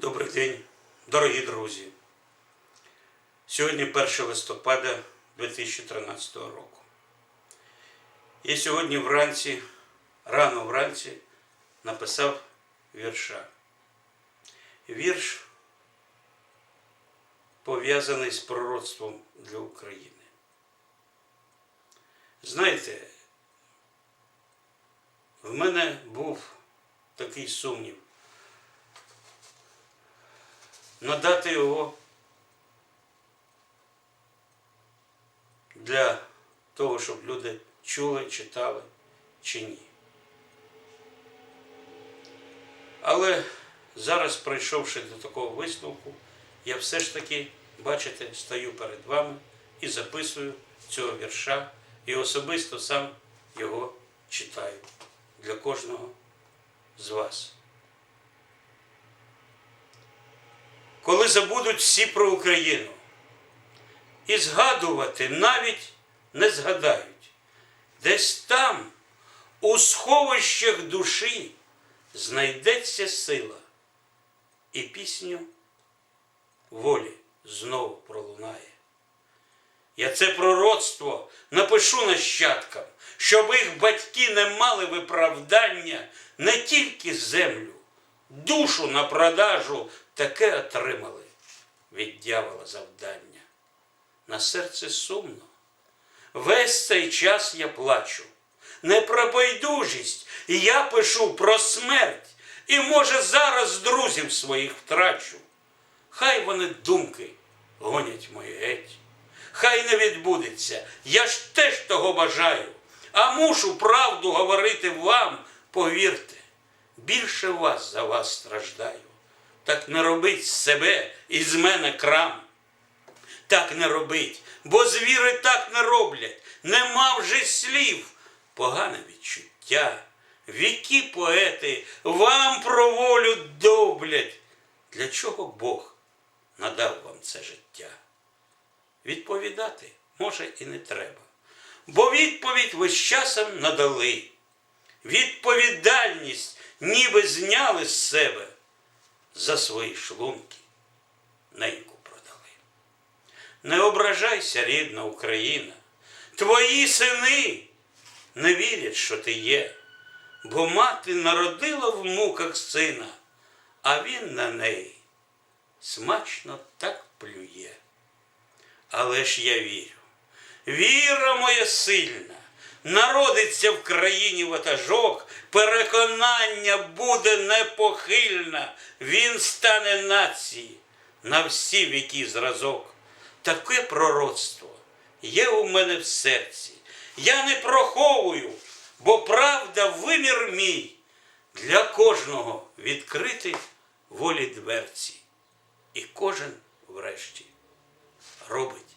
Добрий день, дорогі друзі. Сьогодні 1 листопада 2013 року. Я сьогодні вранці, рано вранці, написав вірша. Вірш пов'язаний з пророцтвом для України. Знаєте, в мене був такий сумнів надати його для того, щоб люди чули, читали чи ні. Але зараз, прийшовши до такого висновку, я все ж таки, бачите, стою перед вами і записую цього вірша, і особисто сам його читаю для кожного з вас. Коли забудуть всі про Україну. І згадувати навіть не згадають. Десь там, у сховищах душі, знайдеться сила, і пісню волі знову пролунає. Я це пророцтво напишу нащадкам, щоб їх батьки не мали виправдання не тільки землю, душу на продажу таке отримали від дьявола завдання. На серце сумно. Весь цей час я плачу. Не про байдужість, я пишу про смерть. І, може, зараз друзів своїх втрачу. Хай вони думки гонять мої геть. Хай не відбудеться, я ж теж того бажаю. А мушу правду говорити вам, повірте, більше вас за вас страждаю. Так не робить з себе і з мене крам. Так не робить, бо звіри так не роблять. Нема вже слів. Погане відчуття. Віки поети вам про волю довблять. Для чого Бог надав вам це життя? Відповідати може і не треба. Бо відповідь ви з часом надали. Відповідальність ніби зняли з себе за свої шлунки неньку продали. Не ображайся, рідна Україна, твої сини не вірять, що ти є, бо мати народила в муках сина, а він на неї смачно так плює. Але ж я вірю, віра моя сильна, народиться в країні ватажок, переконання буде непохильне, він стане нації на всі віки зразок. Таке пророцтво є у мене в серці. Я не проховую, бо правда вимір мій для кожного відкрити волі дверці. І кожен врешті робить